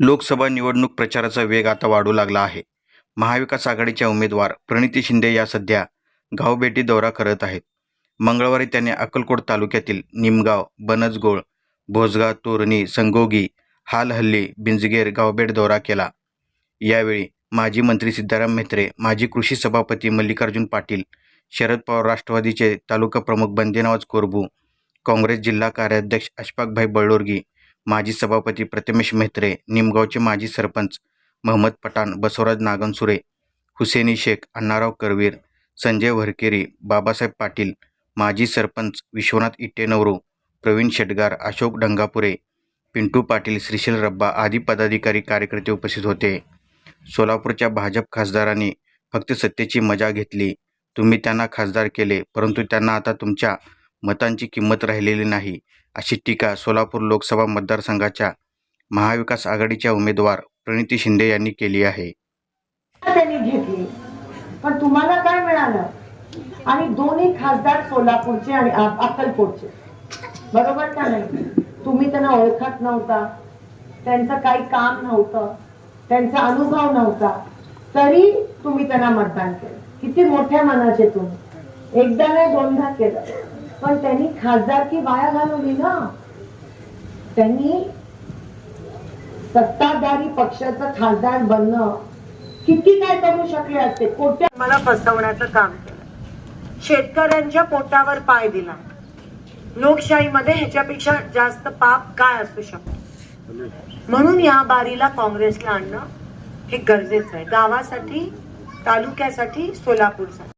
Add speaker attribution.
Speaker 1: लोकसभा निवडणूक प्रचाराचा वेग आता वाढू लागला आहे. महाविकास आघाडीच्या उमेदवार प्रणिती शिंदे या सध्या गावभेटी दौरा करत आहेत. मंगळवारी त्यांनी अक्कलकोट तालुक्यातील निमगाव बनजगोळ भोजगा तोरणी संगोगी हालहल्ली बिंजगेर गावभेट दौरा केला. यावेळी माजी मंत्री सिद्धाराम म्हेत्रे माजी कृषी सभापती मल्लिकार्जुन पाटील शरद पवार राष्ट्रवादीचे तालुका प्रमुख बंदेनवाज कोरबू काँग्रेस जिल्हा कार्याध्यक्ष अशफाकभाई बळोरगी माजी सभापती प्रतिमेश म्हेत्रे निमगावचे माजी सरपंच महम्मद पठाण बसवराज नागनसुरे हुसेनी शेख अण्णाराव करवीर संजय वरकेरी बाबासाहेब पाटील माजी सरपंच विश्वनाथ इट्टेनवरू प्रवीण शेटगार अशोक डंगापुरे पिंटू पाटील श्रीशील रब्बा आदी पदाधिकारी कार्यकर्ते उपस्थित होते. सोलापूरच्या भाजप खासदारांनी फक्त सत्तेची मजा घेतली. तुम्ही त्यांना खासदार केले परंतु त्यांना आता तुमच्या मतांची किंमत राहिलेली नाही अशी टीका सोलापूर लोकसभा मतदारसंघाच्या महाविकास आघाडीच्या उमेदवार प्रणिती शिंदे यांनी केली आहे.
Speaker 2: त्यांनी घेतली. पण तुम्हाला काय मिळालं? आणि दोन्ही खासदार सोलापूरचे आणि अक्कलकोटचे. बरोबर का नाही? तुम्ही त्यांना ओळखत नव्हता. त्यांचं काही काम नव्हतं. त्यांचा अनुभव नव्हता. तरी तुम्ही त्यांना मतदान केलं. किती मोठ्या मनाचे तुम्ही. एकदा नाही दोनदा केलं. पण त्यांनी खासदारकी वाया घालवली ना. त्यांनी सत्ताधारी पक्षाचं खासदार बनणं किती काय करू शकले असते? कोट्या मला फसवण्याचं काम केलं. शेतकऱ्यांच्या पोटावर पाय दिला. लोकशाहीमध्ये ह्याच्यापेक्षा जास्त पाप काय असू शकतो? म्हणून या बारीला काँग्रेसला आणणं हे गरजेचं आहे. गावासाठी तालुक्यासाठी सोलापूरसाठी.